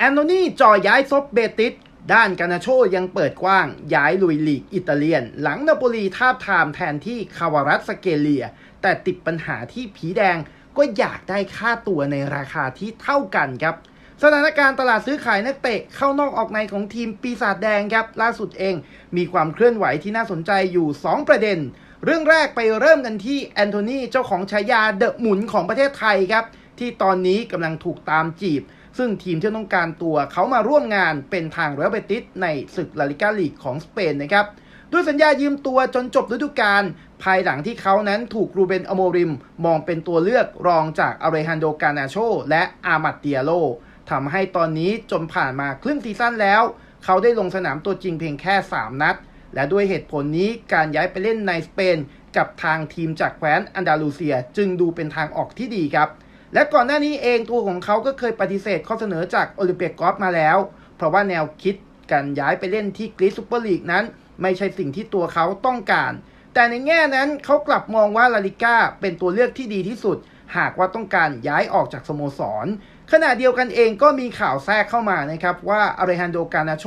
แอนโทนีจ่อยย้ายซบเบติสด้านกานาโชยังเปิดกว้าง ย้ายลุยลีกอิตาเลียน หลังนาโปลีทาบทามแทนที่คาวารัสสเกเลีย แต่ติดปัญหาที่ผีแดงก็อยากได้ค่าตัวในราคาที่เท่ากันครับ สถานการณ์ตลาดซื้อขายนักเตะเข้านอกออกในของทีมปีศาจแดงครับ ล่าสุดเอง มีความเคลื่อนไหวที่น่าสนใจอยู่ 2 ประเด็น เรื่องแรกไปเริ่มกันที่แอนโทนีเจ้าของฉายาเดอะหมุนของประเทศไทยครับ ที่ตอนนี้กำลังถูกตามจีบ ซึ่งทีมที่ต้องการตัวเขามาร่วมงานเป็นทางเรอัลเบติสในศึกลาลิกาลีกของสเปนนะครับด้วยสัญญายืมตัวจนจบฤดูกาลภายหลังที่เขานั้นถูกรูเบนอโมริม มองเป็นตัวเลือกรองจากอาเรฮันโดกานาโช และอามัดเตียโลทำให้ตอนนี้จนผ่านมาครึ่งซีซั่นแล้ว เขาได้ลงสนามตัวจริงเพียงแค่ 3 นัด และด้วยเหตุผลนี้การย้ายไปเล่นในสเปน กับทางทีมจากแคว้นอันดาลูเซียจึงดูเป็นทางออกที่ดีครับ และก่อนหน้านี้เองตัวของเขาก็เคยปฏิเสธข้อเสนอจากโอลิมเปียกอฟมาแล้ว เพราะว่าแนวคิดการย้ายไปเล่นที่กรีซซูเปอร์ลีกนั้น ไม่ใช่สิ่งที่ตัวเขาต้องการ แต่ในแง่นั้นเขากลับมองว่าลาลิก้าเป็นตัวเลือกที่ดีที่สุด หากว่าต้องการย้ายออกจากสโมสร ขณะเดียวกันเองก็มีข่าวแทรกเข้ามานะครับว่าอาริฮันโดกานาโช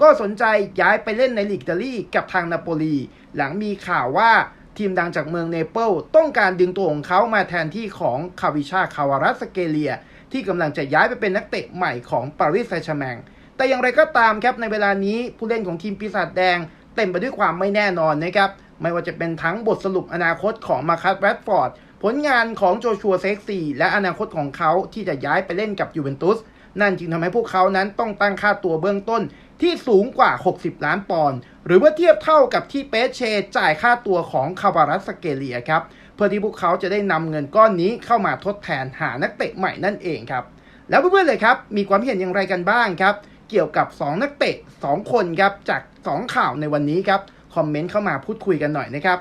ก็สนใจย้ายไปเล่นในลีกอิตาลีกับทางนาโปลี หลังมีข่าวว่า ทีมดังจากเมืองเนเปิลต้องการดึงตัวของเขามาแทนที่ของคาวิชาคาวารัสเกเลีย ที่กำลังจะย้ายไปเป็นนักเตะใหม่ของปารีสแซงต์แชร์แมงแต่อย่างไรก็ตามครับในเวลานี้ผู้เล่นของทีมปีศาจแดง เต็มไปด้วยความไม่แน่นอนนะครับไม่ว่าจะเป็นทั้งบทสรุปอนาคตของมาคัสแรดฟอร์ดผลงานของโจชัวเซ็กซี่และอนาคตของเขาที่จะย้ายไปเล่นกับยูเวนตุส นั่นจึงทำให้พวกเขานั้นต้องตั้งค่าตัวเบื้องต้นที่สูงกว่า 60 ล้านปอนด์หรือว่าเทียบเท่ากับที่เปเชจ่ายค่าตัวของคาวารัสเกเลียครับ เพื่อที่พวกเขาจะได้นำเงินก้อนนี้เข้ามาทดแทนหานักเตะใหม่นั่นเองครับ แล้วเพื่อนๆเลยครับ มีความเห็นอย่างไรกันบ้างครับ เกี่ยวกับ 2 นักเตะ 2 คนครับจาก 2 ข่าวในวันนี้ครับ คอมเมนต์เข้ามาพูดคุยกันหน่อยนะครับ